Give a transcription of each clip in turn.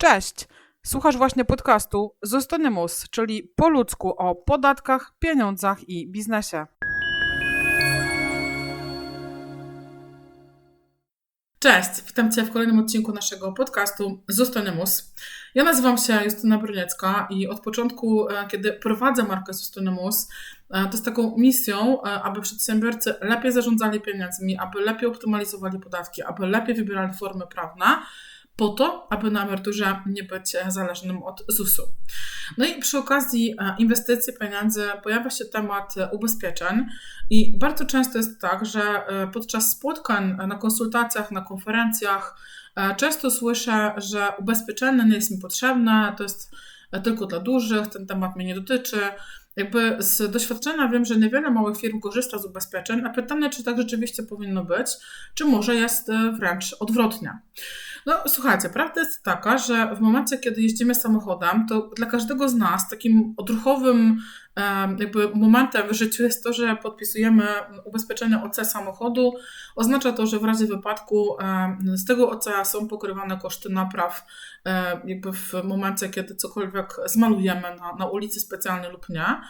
Cześć! Słuchasz właśnie podcastu Zostanymus, czyli po ludzku o podatkach, pieniądzach i biznesie. Cześć, witam Cię w kolejnym odcinku naszego podcastu Zostanymus. Ja nazywam się Justyna Bruniecka i od początku, e, kiedy prowadzę markę Zostanymus, e, to z taką misją, e, aby przedsiębiorcy lepiej zarządzali pieniędzmi, aby lepiej optymalizowali podatki, aby lepiej wybierali formy prawne, po to, aby na emeryturze nie być zależnym od ZUS-u. No i przy okazji e, inwestycji pieniędzy pojawia się temat ubezpieczeń i bardzo często jest tak, że e, podczas spotkań na konsultacjach, na konferencjach e, często słyszę, że ubezpieczenie nie jest mi potrzebne, to jest tylko dla dużych, ten temat mnie nie dotyczy. Jakby z doświadczenia wiem, że niewiele małych firm korzysta z ubezpieczeń, a pytanie, czy tak rzeczywiście powinno być, czy może jest wręcz odwrotnie. No słuchajcie, prawda jest taka, że w momencie, kiedy jeździmy samochodem, to dla każdego z nas takim odruchowym jakby momentem w życiu jest to, że podpisujemy ubezpieczenie OC samochodu. Oznacza to, że w razie wypadku z tego OC są pokrywane koszty napraw jakby w momencie, kiedy cokolwiek zmalujemy na, na ulicy specjalnie lub nie.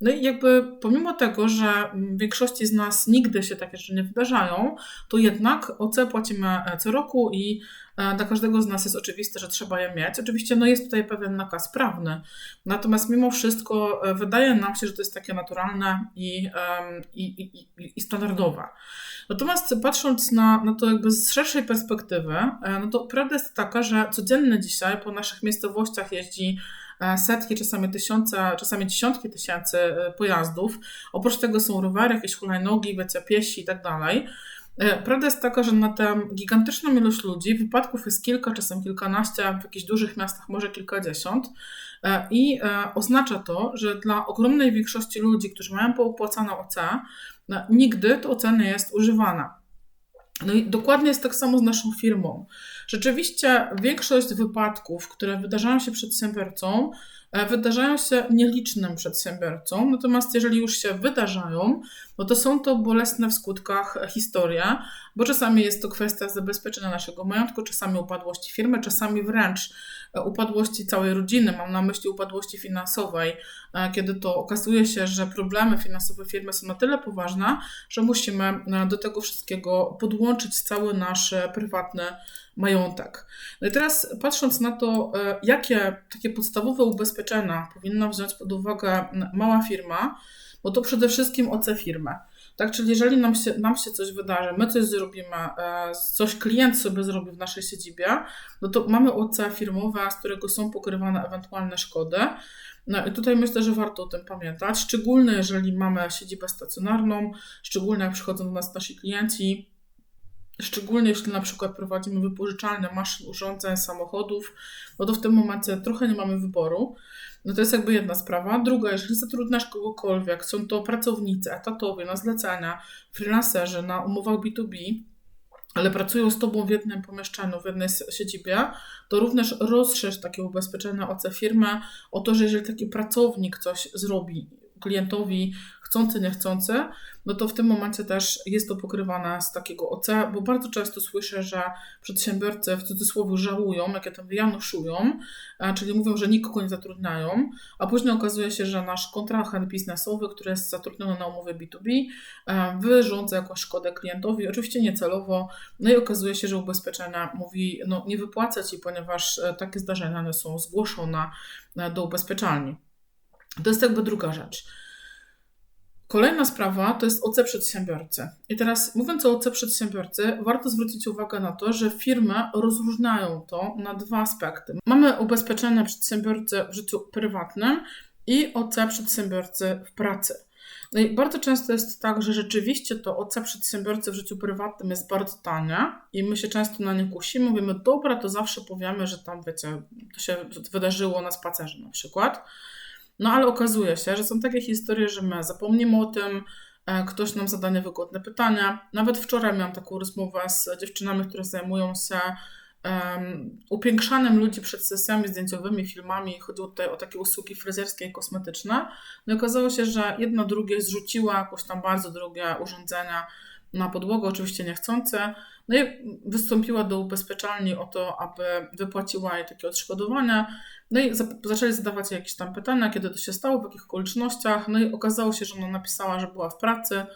No i jakby pomimo tego, że w większości z nas nigdy się takie rzeczy nie wydarzają, to jednak OC płacimy e, co roku i dla każdego z nas jest oczywiste, że trzeba je mieć. Oczywiście no jest tutaj pewien nakaz prawny, natomiast mimo wszystko e, wydaje nam się, że to jest takie naturalne i, i, i, i standardowe. Natomiast patrząc na, na to jakby z szerszej perspektywy, no to prawda jest taka, że codziennie dzisiaj po naszych miejscowościach jeździ E, setki, czasami tysiące, czasami dziesiątki tysięcy e, pojazdów. Oprócz tego są rowery, jakieś hulajnogi, wiecie, piesi i tak dalej. E, prawda jest taka, że na tę gigantyczną ilość ludzi wypadków jest kilka, czasem kilkanaście, w jakichś dużych miastach może kilkadziesiąt. I oznacza to, że dla ogromnej większości ludzi, którzy mają poopłacane OC, nigdy to OC nie jest używane. No i dokładnie jest tak samo z naszą firmą. Rzeczywiście większość wypadków, które wydarzają się przedsiębiorcom, e, wydarzają się nielicznym przedsiębiorcom, natomiast jeżeli już się wydarzają, no to są to bolesne w skutkach historie, bo czasami jest to kwestia zabezpieczenia naszego majątku, czasami upadłości firmy, czasami wręcz e, upadłości całej rodziny. Mam na myśli upadłości finansowej, e, kiedy to okazuje się, że problemy finansowe firmy są na tyle poważne, że musimy do tego wszystkiego podłączyć cały nasz prywatny majątek. No i teraz patrząc na to, e, jakie takie podstawowe ubezpieczenia powinna wziąć pod uwagę mała firma, bo to przede wszystkim OC firmy. Tak, czyli jeżeli nam się, nam się coś wydarzy, my coś zrobimy, e, coś klient sobie zrobi w naszej siedzibie, no to mamy OC firmowe, z którego są pokrywane ewentualne szkody. No i tutaj myślę, że warto o tym pamiętać, szczególnie jeżeli mamy siedzibę stacjonarną, szczególnie jak przychodzą do nas nasi klienci, Szczególnie jeśli na przykład prowadzimy wypożyczalne maszyn, urządzeń, samochodów, no to w tym momencie trochę nie mamy wyboru. No to jest jakby jedna sprawa. Druga, jeżeli zatrudniasz kogokolwiek, są to pracownicy, etatowie, na zlecenia, freelancerzy, na umowach B2B, ale pracują z Tobą w jednym pomieszczeniu, w jednej siedzibie, to również rozszerz takie ubezpieczenia OC firmy o to, że jeżeli taki pracownik coś zrobi klientowi chcący, niechcący, no to w tym momencie też jest to pokrywane z takiego OC, bo bardzo często słyszę, że przedsiębiorcy w cudzysłowie żałują, jakie tam wyjanuszują, e, czyli mówią, że nikogo nie zatrudniają, a później okazuje się, że nasz kontrahent biznesowy, który jest zatrudniony na umowie B2B, e, wyrządza jakąś szkodę klientowi, oczywiście niecelowo, no i okazuje się, że ubezpieczenia mówi, no nie wypłacę Ci, ponieważ e, takie zdarzenia one są zgłoszone do ubezpieczalni. To jest jakby druga rzecz. Kolejna sprawa to jest OC przedsiębiorcy. I teraz mówiąc o OC przedsiębiorcy, warto zwrócić uwagę na to, że firmy rozróżniają to na dwa aspekty. Mamy ubezpieczenia przedsiębiorcy w życiu prywatnym i OC przedsiębiorcy w pracy. No i bardzo często jest tak, że rzeczywiście to OC przedsiębiorcy w życiu prywatnym jest bardzo tanie i my się często na nie kusimy, mówimy, dobra, to zawsze powiemy, że tam, wiecie, to się wydarzyło na spacerze na przykład. No ale okazuje się, że są takie historie, że my zapomnimy o tym, e, ktoś nam zada niewygodne pytania. Nawet wczoraj miałam taką rozmowę z dziewczynami, które zajmują się um, upiększaniem ludzi przed sesjami zdjęciowymi, filmami. Chodziło tutaj o takie usługi fryzjerskie i kosmetyczne. No i okazało się, że jedno drugie zrzuciła jakoś tam bardzo drogie urządzenia na podłogę, oczywiście niechcące. No i wystąpiła do ubezpieczalni o to, aby wypłaciła jej takie odszkodowania. No i zaczęli zadawać jej jakieś tam pytania, kiedy to się stało, w jakich okolicznościach. No i okazało się, że ona napisała, że była w pracy,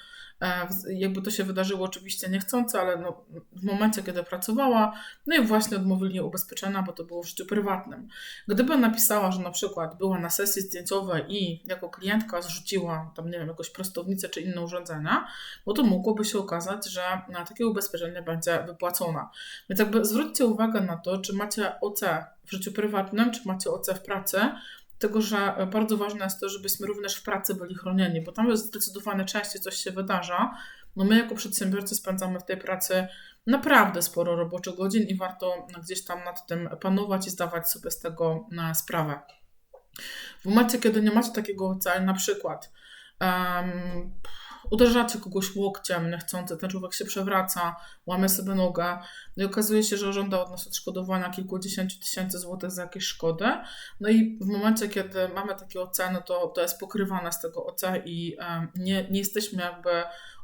jakby to się wydarzyło oczywiście niechcące, ale no, w momencie, kiedy pracowała, no i właśnie odmówili jej ubezpieczenia, bo to było w życiu prywatnym. Gdyby napisała, że na przykład była na sesji zdjęciowej i jako klientka zrzuciła tam, nie wiem, jakąś prostownicę czy inne urządzenia, bo to mogłoby się okazać, że na takie ubezpieczenie będzie wypłacone. Więc jakby zwróćcie uwagę na to, czy macie OC w życiu prywatnym, czy macie OC w pracy, tego, że bardzo ważne jest to, żebyśmy również w pracy byli chronieni, bo tam jest zdecydowanie częściej coś się wydarza. No my jako przedsiębiorcy spędzamy w tej pracy naprawdę sporo roboczych godzin i warto gdzieś tam nad tym panować i zdawać sobie z tego e, sprawę. W momencie, kiedy nie macie takiego celu, na przykład um, uderzacie kogoś łokciem niechcący, ten człowiek się przewraca, łamie sobie nogę no i okazuje się, że żąda od nas odszkodowania kilkudziesięciu tysięcy złotych za jakieś szkody. No i w momencie, kiedy mamy takie oceny, to, to jest pokrywane z tego OC i nie, nie jesteśmy jakby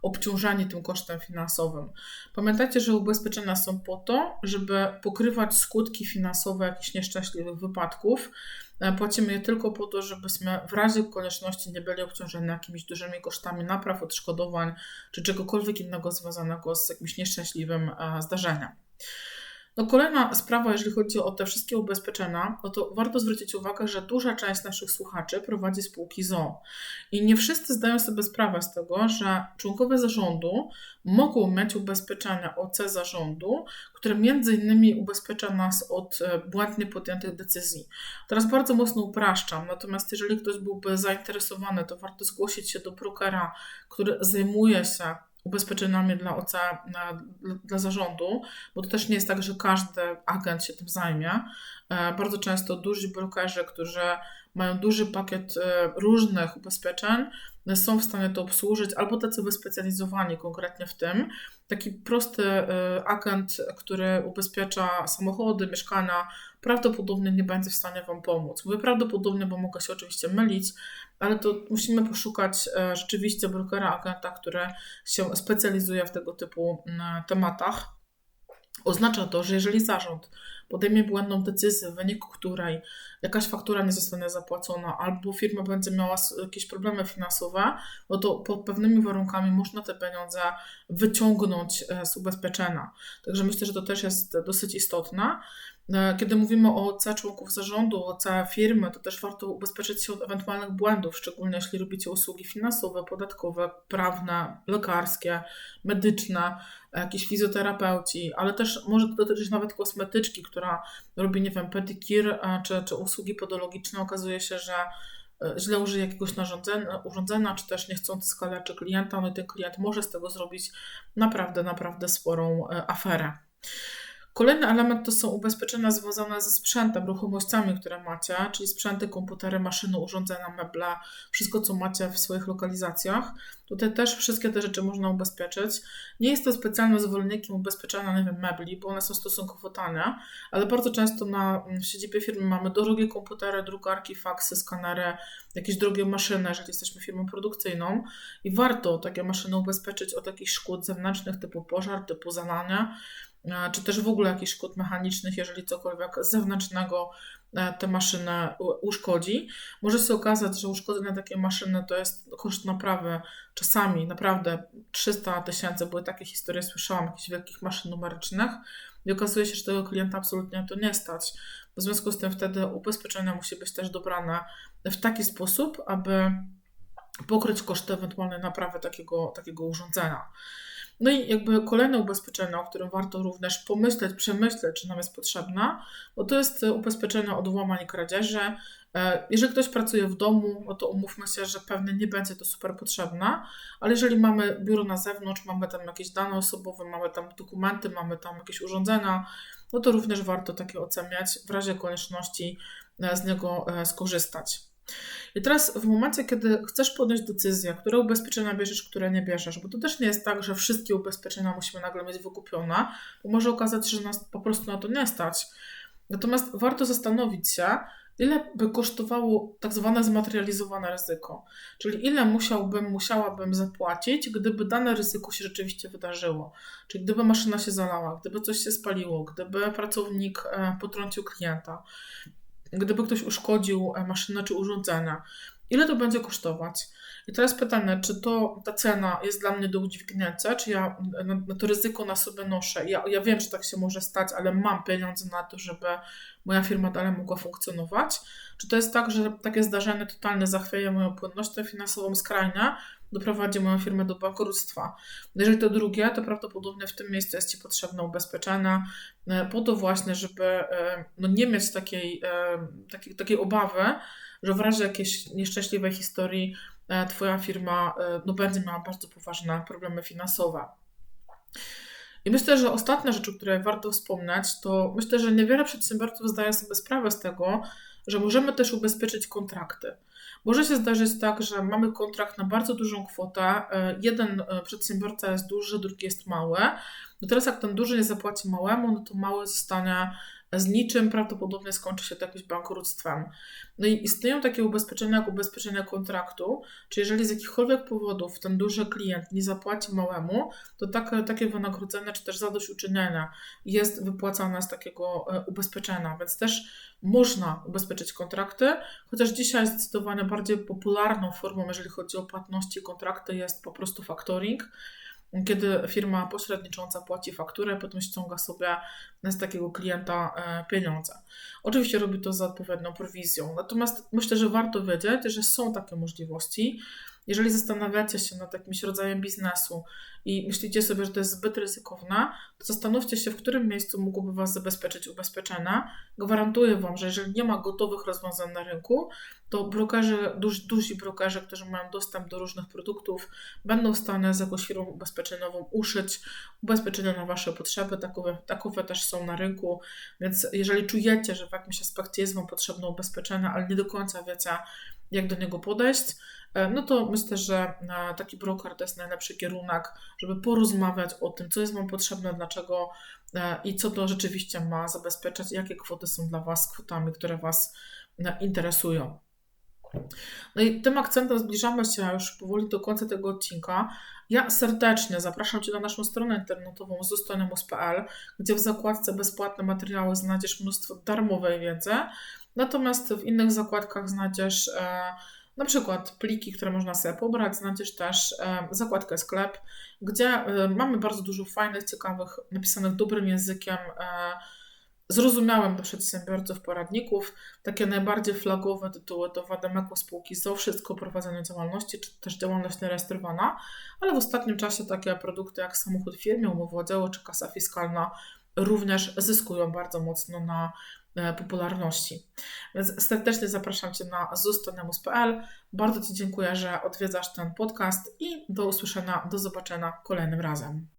obciążani tym kosztem finansowym. Pamiętajcie, że ubezpieczenia są po to, żeby pokrywać skutki finansowe jakichś nieszczęśliwych wypadków, płacimy je tylko po to, żebyśmy w razie konieczności nie byli obciążeni jakimiś dużymi kosztami napraw, odszkodowań czy czegokolwiek innego związanego z jakimś nieszczęśliwym e, zdarzeniem. No kolejna sprawa, jeżeli chodzi o te wszystkie ubezpieczenia, no to warto zwrócić uwagę, że duża część naszych słuchaczy prowadzi spółki ZO. I nie wszyscy zdają sobie sprawę z tego, że członkowie zarządu mogą mieć ubezpieczenia OC zarządu, które między innymi ubezpiecza nas od e, błędnie podjętych decyzji. Teraz bardzo mocno upraszczam, natomiast jeżeli ktoś byłby zainteresowany, to warto zgłosić się do brokera, który zajmuje się ubezpieczeniami dla dla zarządu, bo to też nie jest tak, że każdy agent się tym zajmie. E, bardzo często duży brokerzy, którzy mają duży pakiet e, różnych ubezpieczeń, są w stanie to obsłużyć, albo tacy wyspecjalizowani konkretnie w tym. Taki prosty e, agent, który ubezpiecza samochody, mieszkania, prawdopodobnie nie będzie w stanie Wam pomóc. Mówię prawdopodobnie, bo mogę się oczywiście mylić, ale to musimy poszukać e, rzeczywiście brokera, agenta, który się specjalizuje w tego typu tematach. Oznacza to, że jeżeli zarząd podejmie błędną decyzję, w wyniku której jakaś faktura nie zostanie zapłacona, albo firma będzie miała jakieś problemy finansowe, no to pod pewnymi warunkami można te pieniądze wyciągnąć e, z ubezpieczenia. Także myślę, że to też jest dosyć istotne. E, kiedy mówimy o OC członków zarządu, OC firmy, to też warto ubezpieczyć się od ewentualnych błędów, szczególnie jeśli robicie usługi finansowe, podatkowe, prawne, lekarskie, medyczne, jakieś fizjoterapeuci, ale też może to dotyczyć nawet kosmetyczki, która robi, nie wiem, pedicure e, czy, czy usługi podologiczne. Okazuje się, że e, źle użyje jakiegoś narządzenia, urządzenia, czy też niechcący skaleczy klienta, no i ten klient może z tego zrobić naprawdę, naprawdę sporą aferę. Kolejny element to są ubezpieczenia związane ze sprzętem, ruchomościami, które macie, czyli sprzęty, komputery, maszyny, urządzenia, meble, wszystko, co macie w swoich lokalizacjach. Tutaj też wszystkie te rzeczy można ubezpieczyć. Nie jest to specjalnym zwolennikiem ubezpieczenia, nie wiem, mebli, bo one są stosunkowo tanie, ale bardzo często na, w siedzibie firmy mamy drogie komputery, drukarki, faksy, skanery, jakieś drogie maszyny, jeżeli jesteśmy firmą produkcyjną i warto takie maszyny ubezpieczyć od jakichś szkód zewnętrznych typu pożar, typu zalanie, czy też w ogóle jakichś szkód mechanicznych, jeżeli cokolwiek zewnętrznego e, tę maszynę uszkodzi. Może się okazać, że uszkodzenie takiej maszyny to jest koszt naprawy czasami naprawdę 300 tysięcy, były takie historie, słyszałam, jakichś wielkich maszyn numerycznych i okazuje się, że tego klienta absolutnie to nie stać. W związku z tym wtedy ubezpieczenie musi być też dobrane w taki sposób, aby pokryć koszty ewentualnej naprawy takiego, takiego urządzenia. No i jakby kolejne ubezpieczenie, o którym warto również pomyśleć, przemyśleć, czy nam jest potrzebne, bo to jest ubezpieczenie od włamań i kradzieży. E, jeżeli ktoś pracuje w domu, no to umówmy się, że pewnie nie będzie to super potrzebne, ale jeżeli mamy biuro na zewnątrz, mamy tam jakieś dane osobowe, mamy tam dokumenty, mamy tam jakieś urządzenia, no to również warto takie oceniać, w razie konieczności e, z niego e, skorzystać. I teraz w momencie, kiedy chcesz podjąć decyzję, które ubezpieczenia bierzesz, które nie bierzesz, bo to też nie jest tak, że wszystkie ubezpieczenia musimy nagle mieć wykupione, bo może okazać się, że nas po prostu na to nie stać. Natomiast warto zastanowić się, ile by kosztowało tak zwane zmaterializowane ryzyko, czyli ile musiałbym, musiałabym zapłacić, gdyby dane ryzyko się rzeczywiście wydarzyło. Czyli gdyby maszyna się zalała, gdyby coś się spaliło, gdyby pracownik e, potrącił klienta, gdyby ktoś uszkodził e, maszynę czy urządzenia, ile to będzie kosztować? I teraz pytanie, czy to ta cena jest dla mnie do udźwignięcia, czy ja na, to ryzyko na sobie noszę. Ja, ja wiem, że tak się może stać, ale mam pieniądze na to, żeby moja firma dalej mogła funkcjonować. Czy to jest tak, że takie zdarzenie totalnie zachwieje moją płynnością finansową skrajnie, doprowadzi moją firmę do bankructwa. Jeżeli to drugie, to prawdopodobnie w tym miejscu jest Ci potrzebne ubezpieczenie po to właśnie, żeby e, no, nie mieć takiej, e, takiej, takiej obawy, że w razie jakiejś nieszczęśliwej historii E, Twoja firma e, no, będzie miała bardzo poważne problemy finansowe. I myślę, że ostatnia rzecz, o której warto wspomnieć, to myślę, że niewiele przedsiębiorców zdaje sobie sprawę z tego, że możemy też ubezpieczyć kontrakty. Może się zdarzyć tak, że mamy kontrakt na bardzo dużą kwotę, e, jeden przedsiębiorca jest duży, drugi jest mały. No teraz jak ten duży nie zapłaci małemu, no to mały zostanie z niczym prawdopodobnie skończy się to jakimś bankructwem. No i istnieją takie ubezpieczenia jak ubezpieczenia kontraktu, czy jeżeli z jakichkolwiek powodów ten duży klient nie zapłaci małemu, to takie, takie wynagrodzenie czy też zadośćuczynienia jest wypłacane z takiego e, ubezpieczenia, więc też można ubezpieczyć kontrakty, chociaż dzisiaj zdecydowanie bardziej popularną formą, jeżeli chodzi o płatności kontrakty, jest po prostu factoring kiedy firma pośrednicząca płaci fakturę, potem ściąga sobie z takiego klienta e, pieniądze. Oczywiście robi to za odpowiednią prowizją, natomiast myślę, że warto wiedzieć, że są takie możliwości. Jeżeli zastanawiacie się nad jakimś rodzajem biznesu i myślicie sobie, że to jest zbyt ryzykowne, to zastanówcie się, w którym miejscu mogłoby Was zabezpieczyć ubezpieczenia. Gwarantuję Wam, że jeżeli nie ma gotowych rozwiązań na rynku, to brokerzy, duży, duzi brokerzy, którzy mają dostęp do różnych produktów, będą w stanie z jakąś firmą ubezpieczeniową uszyć ubezpieczenia na Wasze potrzeby. Takowe, takowe też są na rynku, więc jeżeli czujecie, że w jakimś aspekcie jest Wam potrzebne ubezpieczenie, ale nie do końca wiecie, jak do niego podejść, e, no to myślę, że e, taki broker to jest najlepszy kierunek, żeby porozmawiać o tym, co jest Wam potrzebne, dlaczego e, i co to rzeczywiście ma zabezpieczać, jakie kwoty są dla Was kwotami, które Was interesują. No i tym akcentem zbliżamy się już powoli do końca tego odcinka. Ja serdecznie zapraszam Cię na naszą stronę internetową zustonemus.pl, gdzie w zakładce bezpłatne materiały znajdziesz mnóstwo darmowej wiedzy, natomiast w innych zakładkach znajdziesz e, na przykład pliki, które można sobie pobrać, znajdziesz też e, zakładkę sklep, gdzie e, mamy bardzo dużo fajnych, ciekawych, napisanych dobrym językiem zrozumiałym dla przedsiębiorców poradników. Takie najbardziej flagowe tytuły to Wademeku spółki ZO, wszystko o prowadzeniu działalności, czy też działalność nierejestrowana, ale w ostatnim czasie takie produkty jak samochód w firmie, umowa o dzieło czy kasa fiskalna również zyskują bardzo mocno na popularności. Więc serdecznie zapraszam Cię na zustonemus.pl. Bardzo Ci dziękuję, że odwiedzasz ten podcast i do usłyszenia, do zobaczenia kolejnym razem.